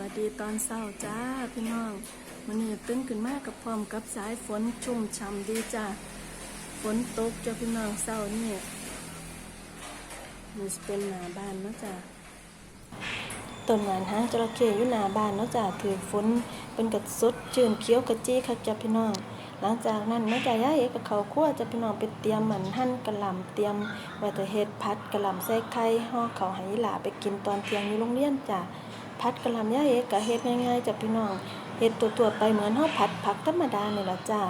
วัสดีตอนเช้าจ้าพี่น้องวันนี้ตื่นขึ้นมากกับพร้อมกับสายฝนชุ่มฉ่ำดีจ้าฝนตกจ้าพี่น้องเช้านี่นี่สิเป็นหนาบ้านเนาะจ้าต้นหวานหางจระเข้อยู่หนาบ้านเนาะจ้าถือฝนเป็นกัดสดจืนเขียวกระจี้คักจ้าพี่น้องหลังจากนั้นเนาะจ้าย่าเอกกับเขาคั่วจะพี่น้องไปเตรียมเหมือนหั่นกะหล่ำเตรียมไว้แต่เฮ็ดพัดกะหล่ำใส่ไข่ห่อเขาให้หลาไปกินตอนเที่ยงอยู่โรงเรียนจ้า ผัดกะหล่ำย่าเอกก็เฮ็ดง่ายๆจ้ะพี่น้องเฮ็ดตัวๆไปเหมือนเฮาผัดผักธรรมดานี่ล่ะจ้า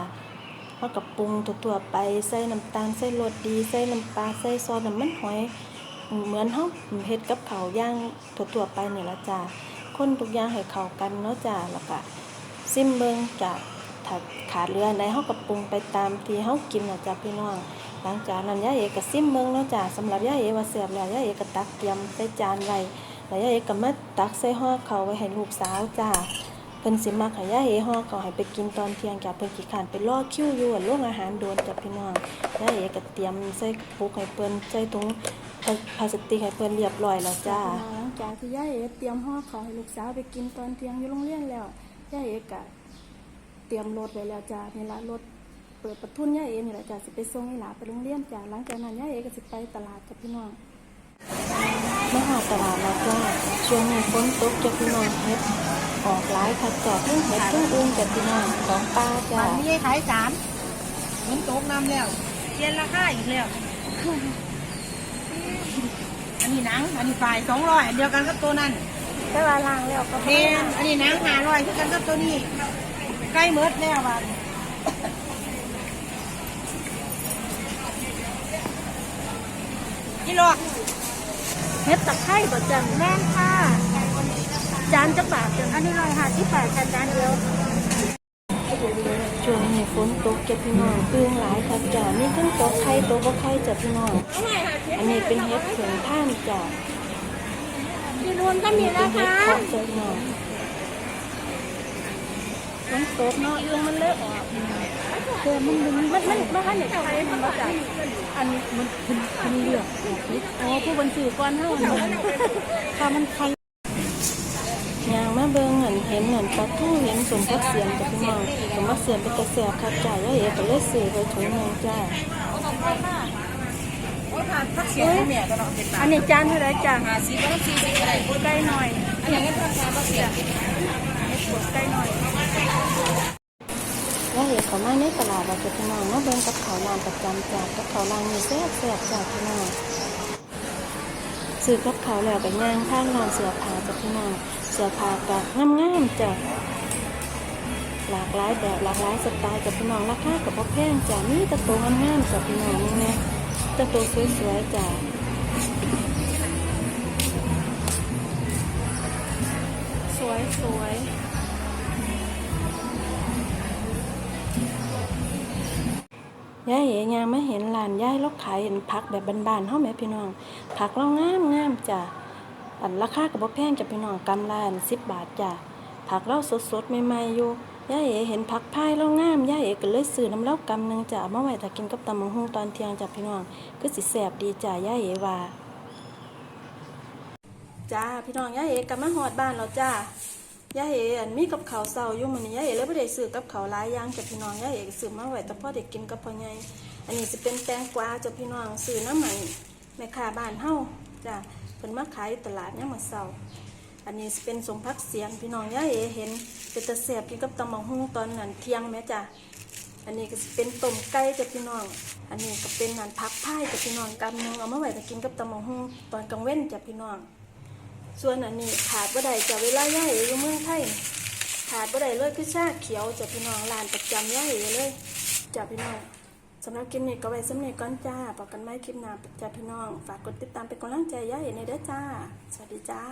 เฮาก็ปรุงตัวๆไปใส่น้ำตาลใส่รสดีใส่น้ำปลาใส่ซอสน้ำมันหอย เหมือนเฮาเฮ็ดกับข้าวย่างตัวๆไปนี่ล่ะจ้าคนทุกอย่างให้เข้ากันเนาะจ้าแล้วก็ซิมเบิงจ้าถ้าขาดเหลืออันเฮาก็ปรุงไปตามที่เฮากินน่ะจ้าพี่น้องหลังจากนั้นย่าเอกก็ซิมเบิงเนาะจ้าสำหรับย่าเอกว่าแซ่บแล้วย่าเอกก็ตักเตรียมใส่จานไว้ แล้วยายเอกก็มาตักใส่ห่อเขาไว้ให้ลูกสาวจ้าเพิ่นสิมักให้ยายเอห่อเขาให้ไปกินตอนเที่ยงจ้ะเพิ่นขี้ขานไปรอคิวอยู่โรงอาหารโดนจ้ะพี่น้องยายเอก็เตรียมใส่ปุกให้เพิ่นใส่ถุงพลาสติกให้เพิ่นเรียบร้อยแล้วจ้าหลังจากที่ยายเอกเตรียมห่อเขาให้ลูกสาวไปกินตอนเที่ยงอยู่โรงเรียนแล้วยายเอกก็เตรียมรถไว้แล้วจ้านี่ละรถเปิดประทุนยายเอกนี่แหละจ้าสิไปส่งให้หลานไปโรงเรียนจ้าหลังจากนั้นยายเอกก็สิไปตลาดจ้ะพี่น้อง มหาตลาดแล้วก็ช่วงนี้ฝนตกจะพี่น้องเฮ็ดออกหลายคัดจอกเพิ่งเฮ็ดเพิ่งอึ้งจะพี่น้องของป้าจ้าวันนี้ขายสามมันตกน้ำแล้วเปลี่ยนราคาอีกแล้วอันนี้หนัง อันนี้ฝ่ายสองร้อยเดียวกันกับตัวนั้นแต่ว่าล้างแล้วก็เมนอันนี้หนังห้าร้อยคือกันกับตัวนี้ใกล้เมิดแล้วบ้านกิโล เฮ็ดตะไคร้บ่จังแม่นค่ะ จานจักบาทจังอันนี้ร้อยห้าสิบบาทกันจานเดียวช่วงนี้ฝนตกจะพี่น้องอึ้งหลายคัดจ้านี่ทั้งตกไข่ตกบ่ไข่จ้ะพี่น้องอันนี้เป็นเฮ็ดเผิงท่านจ้ะที่นู่นก็มีเป็นะนเฮ็ดคะเพาะจ้ะพี่น้องมันตกเนาะอึ้งมันเลยออก เออมันมันมันมันมันทันได้มันบ่จ้ะอันนี้มันมันมันเลือกอ๋อผู้บันสื่อก้อนเท่านั้นถ้ามันใครยางมาเบิ่งเห็นเห็นเหมือนปลาทูเห็นสมพักเสียงจากพี่น้องสมพักเสียงเป็นกระแสคัดจ่ายแล้วเอ๋ก็เลยซื้อไปถุงหนึงจ้าอันนี้จานเท่าไรจ้าห้าสิบก็ต้องสี่สิบอะไรไก่หน่อยอันนี้ราคาพักเสียงไก่หน่อย เขามาในตลาดเราจะพี่น้องมาเบิ่งกับเขาวร้านประจำจากกับเขาวร้านนี้แซ่บแซ่บจ้าพี่น้องซื้อกับเขาแล้วก็ย่างข้างร้านเสือผาจ้าพี่น้องเสือผ้าก็งามๆจ้าหลากหลายแบบหลากหลายสไตล์กับพี่น้องราคากับพ่อแพงจ้ะมีแตะโตงามๆกับพี่น้องนี่แม่แตะโตสวยๆจ้ะสวยส ยายเอ๋ยางไม่เห็นร้านยายเราขายเห็นผักแบบบานๆเฮาแหม่พี่น้อง ผักเรางามงามจ้ะอันราคากับพ่อแพงจ้ะพี่น้องกำละสิบบาทจ้ะผักเราสดๆใหม่ๆอยู่ย่าเอ๋เห็นผักพายเรางามย่าเอ๋ก็เลยซื้อน้ำเล้ากำหนึงจ้ะเอามาไว้ถ้ากินกับตำมังหุงตอนเที่ยงจ้ะพี่น้องคือสิแซ่บดีจ้ะย่าเอ๋ว่าจ้าพี่น้องย่าเอ๋กลับมาฮอดบ้านแล้วจ้า ย่าเอ๋อันมีกับเขาวเช้าอยู่มื้อนี้ย่าเอ๋เลยบ่ได้ซื้อกับเขาหลายอย่างจ้ะพี่น้องย่าเอ๋ก็ซื้อมาไว้แต่พ่อได้กินกับพ่อใหญ่อันนี้สิเป็นแตงกวาจ้ะพี่น้องซื้อน้ำใหม่แม่ค้าบ้านเฮาจ้ะเพิ่นมาขายตลาดยามมื้อเช้าอันนี้สิเป็นสมพักเสียงพี่น้องย่าเอเห็นเป็นตะแสบกินกับตำบักหุ่งตอนนั้นเที่ยงแม่จ้ะอันนี้ก็เป็นต้มไก่จ้ะพี่น้อง อันนี้ก็เป็นนันพักพาจ้ะพี่น้องกำหนึงเอามาไว้จะกินกับตำบักหุ่งตอนกลางเว้นจ้ะพี่น้อง ส่วนอันนี้ขาดบ่ได้จะเวลาย่ายอยู่เมืองไทยขาดบ่ได้เลยคือชาเขียวจะพี่น้องร้านประจำย่าเอเลยจ้ะพี่น้องสำหรับคลิปนี้ก็ไว้สำเนีก่อนจ้าปอกันไหม่คลิปหน้าจ้ะพี่น้อง ฝากกดติดตามเป็นกำลังใจย่าเอในเด้อจ้า สวัสดีจ้า